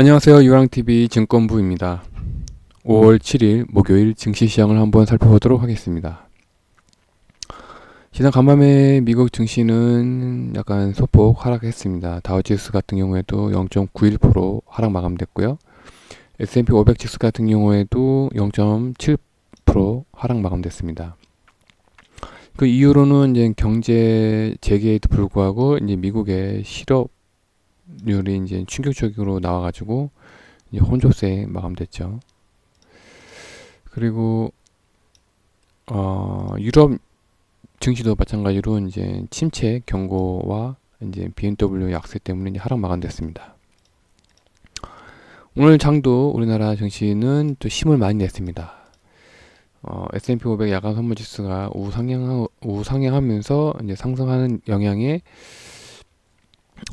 안녕하세요. 유랑TV 증권부입니다. 5월 7일 목요일 증시 시장을 한번 살펴보도록 하겠습니다. 지난 간밤에 미국 증시는 약간 소폭 하락했습니다. 다우지수 같은 경우에도 0.91% 하락 마감됐고요. S&P 500 지수 같은 경우에도 0.7% 하락 마감됐습니다. 그 이후로는 이제 경제 재개에도 불구하고 이제 미국의 실업 률이 이제 충격적으로 나와가지고 이제 혼조세 마감됐죠. 그리고 어 유럽 증시도 마찬가지로 이제 침체 경고와 이제 BMW 약세 때문에 이제 하락 마감됐습니다. 오늘 장도 우리나라 증시는 또 힘을 많이 냈습니다. 어, S&P 500 야간 선물 지수가 우상향 우상향하면서 이제 상승하는 영향에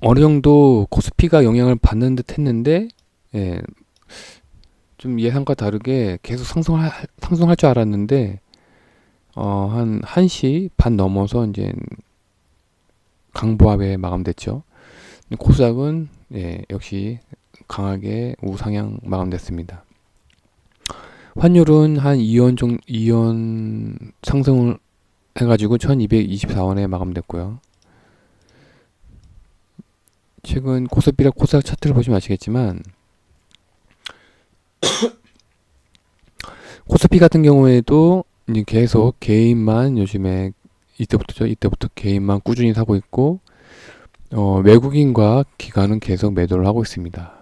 어느 정도 코스피가 영향을 받는 듯 했는데 예, 좀 예상과 다르게 계속 상승할 상승할 줄 알았는데 어, 한 1시 반 넘어서 이제 강보합에 마감됐죠. 코스닥은 예, 역시 강하게 우상향 마감됐습니다. 환율은 한 2원 정 2원 상승을 해가지고 1224원에 마감됐고요. 최근 코스피랑 코스닥 차트를 보시면 아시겠지만 코스피 같은 경우에도 이제 계속 개인만 요즘에 이때부터죠. 이때부터 개인만 꾸준히 사고 있고 어, 외국인과 기관은 계속 매도를 하고 있습니다.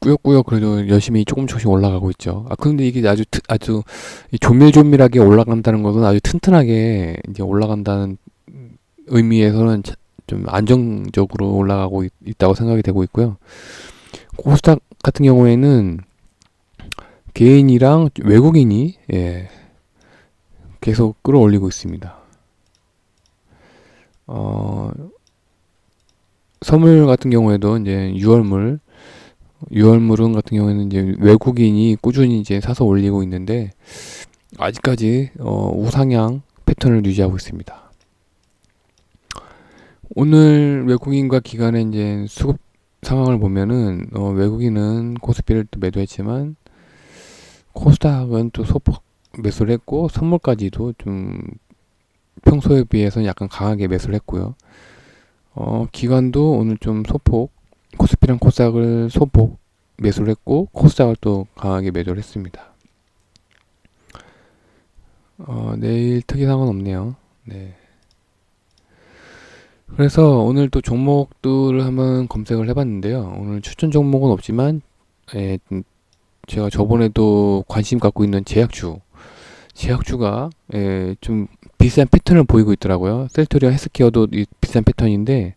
꾸역꾸역 그래도 열심히 조금 조금씩 올라가고 있죠. 아 근데 이게 아주 트, 아주 조밀조밀하게 올라간다는 것은 아주 튼튼하게 이제 올라간다는 의미에서는 좀 안정적으로 올라가고 있, 있다고 생각이 되고 있고요. 코스닥 같은 경우에는 개인이랑 외국인이 예, 계속 끌어올리고 있습니다. 어, 선물 같은 경우에도 이제 6월물, 6월물은 같은 경우에는 이제 외국인이 꾸준히 이제 사서 올리고 있는데 아직까지 어, 우상향 패턴을 유지하고 있습니다. 오늘 외국인과 기관의 이제 수급 상황을 보면은 어, 외국인은 코스피를 또 매도했지만 코스닥은 또 소폭 매수를 했고 선물까지도 좀 평소에 비해서는 약간 강하게 매수를 했고요. 어, 기관도 오늘 좀 소폭 코스피랑 코스닥을 소폭 매수를 했고 코스닥을 또 강하게 매도를 했습니다. 어, 내일 특이사항은 없네요. 네. 그래서 오늘 또 종목들을 한번 검색을 해봤는데요. 오늘 추천 종목은 없지만 예, 제가 저번에도 관심 갖고 있는 제약주, 제약주가 예, 좀 비싼 패턴을 보이고 있더라고요. 셀토리아 헬스케어도 비싼 패턴인데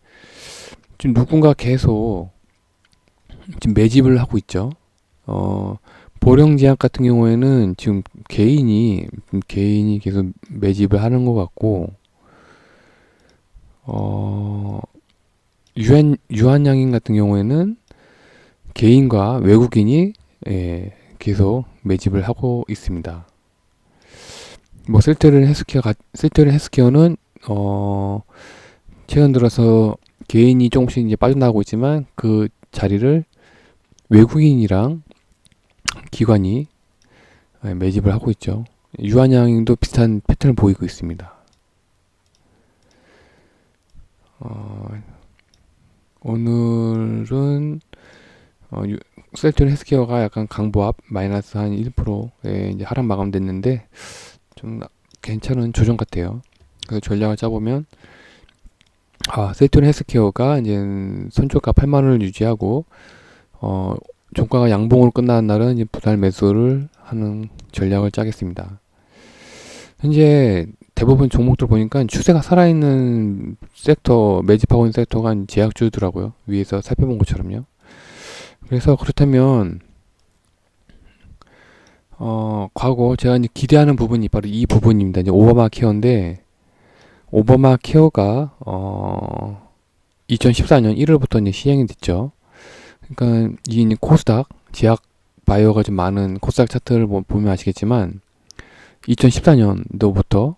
지금 누군가 계속 지금 매집을 하고 있죠. 어, 보령 제약 같은 경우에는 지금 개인이 개인이 계속 매집을 하는 것 같고 어, 유한 유한양인 같은 경우에는 개인과 외국인이 예, 계속 매집을 하고 있습니다. 뭐 쓸데를 헬스케어 쓸데를 헬스케어는 어 최근 들어서 개인이 조금씩 이제 빠져나가고 있지만 그 자리를 외국인이랑 기관이 예, 매집을 하고 있죠. 유한양도 비슷한 패턴을 보이고 있습니다. 어, 오늘은 어, 셀트리 헬스케어가 약간 강보합 마이너스 한 1%에 이제 하락 마감됐는데 좀 괜찮은 조정 같아요. 그래서 전략을 짜보면 아 셀트리 헬스케어가 이제 선초가 8만 원을 유지하고 어 종가가 양봉으로 끝나는 날은 이제 부달 매수를 하는 전략을 짜겠습니다. 현재 대부분 종목들 보니까 추세가 살아있는 섹터 매집하고 있는 섹터가 제약주더라고요. 위에서 살펴본 것처럼요. 그래서 그렇다면 어 과거 제가 이제 기대하는 부분이 바로 이 부분입니다. 이제 오바마 케어인데 오바마 케어가 어 2014년 1월부터 이제 시행이 됐죠. 그러니까 이 코스닥 제약 바이오가 좀 많은 코스닥 차트를 보면 아시겠지만 2014년도부터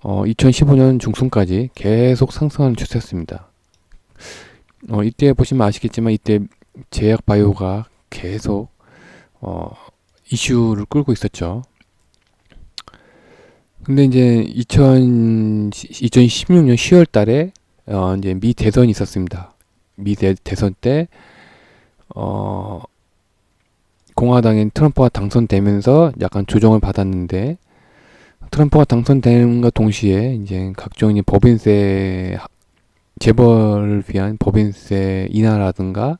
어 2015년 중순까지 계속 상승하는 추세였습니다. 어, 이때 보시면 아시겠지만 이때 제약 바이오가 계속 어, 이슈를 끌고 있었죠. 근데 이제 2000, 2016년 10월 달에 어, 이제 미 대선이 있었습니다. 미 대, 대선 때 어, 공화당인 트럼프가 당선되면서 약간 조정을 받았는데 트럼프가 당선됨과 동시에 이제 각종 이제 법인세 하- 재벌을 위한 법인세 인하라든가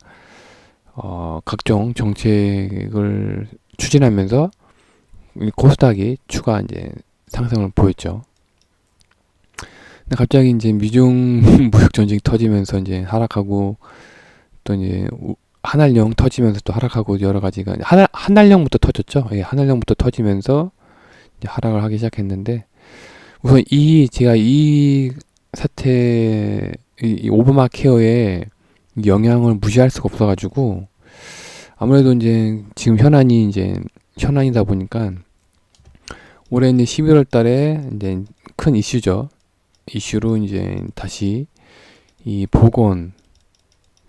어, 각종 정책을 추진하면서 이 코스닥이 추가 이제 상승을 보였죠. 근데 갑자기 이제 미중 무역 전쟁이 터지면서 이제 하락하고 또 이제 우- 한알령 터지면서 또 하락하고 여러 가지가 한 한알령부터 터졌죠. 예, 한알령부터 터지면서 이제 하락을 하기 시작했는데 우선 이 제가 이 사태 이, 이 오바마 케어의 영향을 무시할 수가 없어가지고 아무래도 이제 지금 현안이 이제 현안이다 보니까 올해 이제 11월 달에 이제 큰 이슈죠. 이슈로 이제 다시 이 보건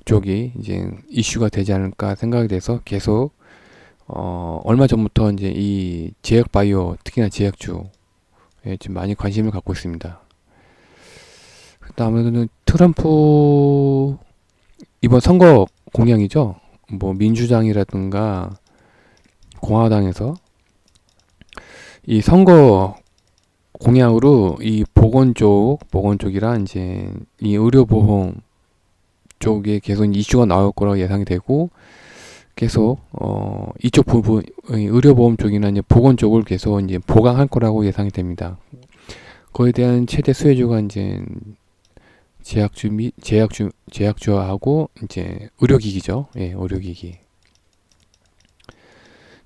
쪽이 이제 이슈가 되지 않을까 생각이 돼서 계속 어 얼마 전부터 이제 이 제약 바이오 특히나 제약주에 좀 많이 관심을 갖고 있습니다. 그다음에는 트럼프 이번 선거 공약이죠. 뭐 민주당이라든가 공화당에서 이 선거 공약으로 이 보건 쪽, 보건 쪽이라 이제 이 의료보험 쪽에 계속 이슈가 나올 거라고 예상이 되고 계속 어 이쪽 부분 이 의료보험 쪽이나 이제 보건 쪽을 계속 이제 보강할 거라고 예상이 됩니다. 그에 대한 최대 수혜주가 이제 제약주 미 제약주 제약주하고 이제 의료기기죠. 예, 의료기기.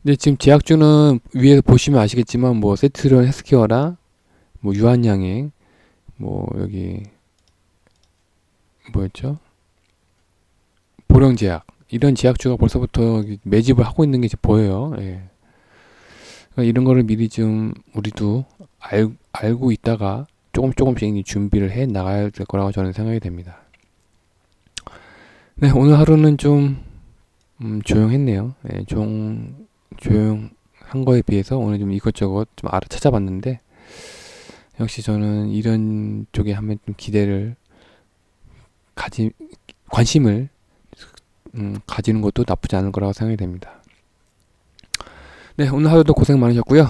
근데 지금 제약주는 위에서 보시면 아시겠지만 뭐 세트론 헬스케어라 뭐 유한양행 뭐 여기 뭐였죠? 보령제약 이런 제약주가 벌써부터 매집을 하고 있는 게 보여요. 예. 그러니까 이런 거를 미리 좀 우리도 알, 알고 있다가 조금 조금씩 준비를 해 나가야 될 거라고 저는 생각이 됩니다. 네, 오늘 하루는 좀 음, 조용했네요. 예, 좀 조용한 거에 비해서 오늘 좀 이것저것 좀 알아 찾아봤는데 역시 저는 이런 쪽에 하면 좀 기대를 가지 관심을 음, 가지는 것도 나쁘지 않을 거라고 생각이 됩니다. 네, 오늘 하루도 고생 많으셨고요.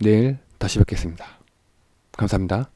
내일 다시 뵙겠습니다. 감사합니다.